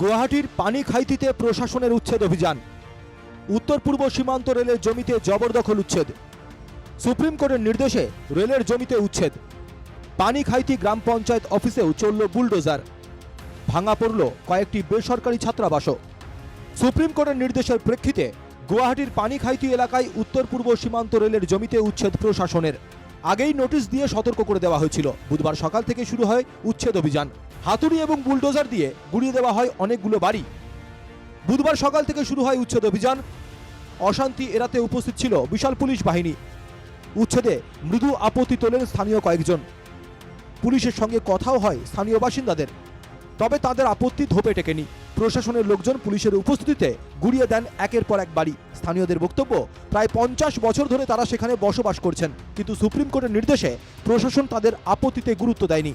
গুয়াহাটির পানি খাইতিতে প্রশাসনের উচ্ছেদ অভিযান। উত্তর পূর্ব সীমান্ত রেলের জমিতে জবরদখল উচ্ছেদ। সুপ্রিম কোর্টের নির্দেশে রেলের জমিতে উচ্ছেদ। পানি খাইতি গ্রাম পঞ্চায়েত অফিসেও চলল বুলডোজার। ভাঙা পড়ল কয়েকটি বেসরকারি ছাত্রাবাসও। সুপ্রিম কোর্টের নির্দেশের প্রেক্ষিতে গুয়াহাটির পানিখাইতি এলাকায় উত্তর পূর্ব সীমান্ত রেলের জমিতে উচ্ছেদ প্রশাসনের। আগেই নোটিশ দিয়ে সতর্ক করে দেওয়া হয়েছিল। বুধবার সকাল থেকে শুরু হয় উচ্ছেদ অভিযান। হাতুড়ি এবং বুলডোজার দিয়ে গুড়িয়ে দেওয়া হয় অনেকগুলো বাড়ি। বুধবার সকাল থেকে শুরু হয় উচ্ছেদ অভিযান। অশান্তি এড়াতে উপস্থিত ছিল বিশাল পুলিশ বাহিনী। উচ্ছেদে মৃদু আপত্তি তোলেন স্থানীয় কয়েকজন। পুলিশের সঙ্গে কথাও হয় স্থানীয় বাসিন্দাদের। তবে তাদের আপত্তি ধোপে টেকেনি। প্রশাসনের লোকজন পুলিশের উপস্থিতিতে গুড়িয়ে দেন একের পর এক বাড়ি। স্থানীয়দের বক্তব্য, প্রায় পঞ্চাশ বছর ধরে তারা সেখানে বসবাস করছেন। কিন্তু সুপ্রিম কোর্টের নির্দেশে প্রশাসন তাদের আপত্তিতে গুরুত্ব দেয়নি।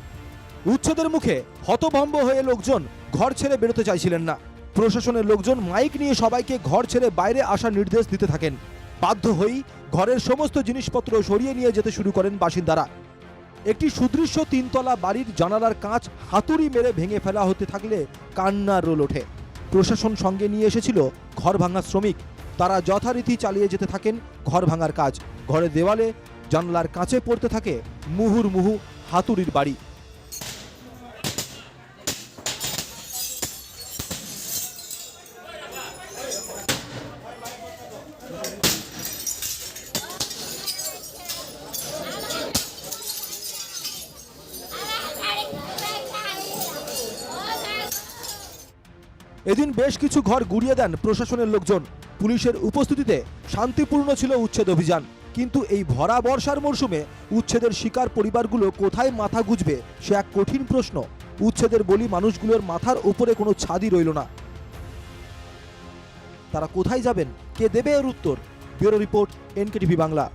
উচ্ছেদের মুখে হতভম্ব হয়ে লোকজন ঘর ছেড়ে বেরোতে চাইছিলেন না। প্রশাসনের লোকজন মাইক নিয়ে সবাইকে ঘর ছেড়ে বাইরে আসার নির্দেশ দিতে থাকেন। বাধ্য হয়েই ঘরের সমস্ত জিনিসপত্র সরিয়ে নিয়ে যেতে শুরু করেন বাসিন্দারা। একটি সুদৃশ্য তিনতলা বাড়ির জানালার কাঁচ হাতুড়ি মেরে ভেঙে ফেলা হতে থাকলে কান্নার রোল ওঠে। প্রশাসন সঙ্গে নিয়ে এসেছিল ঘর ভাঙা শ্রমিক। তারা যথারীতি চালিয়ে যেতে থাকেন ঘর ভাঙার কাজ। ঘরের দেওয়ালে জানলার কাঁচে পড়তে থাকে মুহুর মুহু হাতুড়ির বাড়ি। এদিন বেশ কিছু ঘর গুড়িয়ে দেন প্রশাসনের লোকজন। পুলিশের উপস্থিতিতে শান্তিপূর্ণ ছিল উচ্ছেদ অভিযান। কিন্তু এই ভরা বর্ষার মরশুমে উচ্ছেদের শিকার পরিবারগুলো কোথায় মাথা গুজবে, সে এক কঠিন প্রশ্ন। উচ্ছেদের বলি মানুষগুলোর মাথার উপরে কোনো ছাদই রইল না। তারা কোথায় যাবেন, কে দেবে এর উত্তর? Bureau report, NKTV Bangla.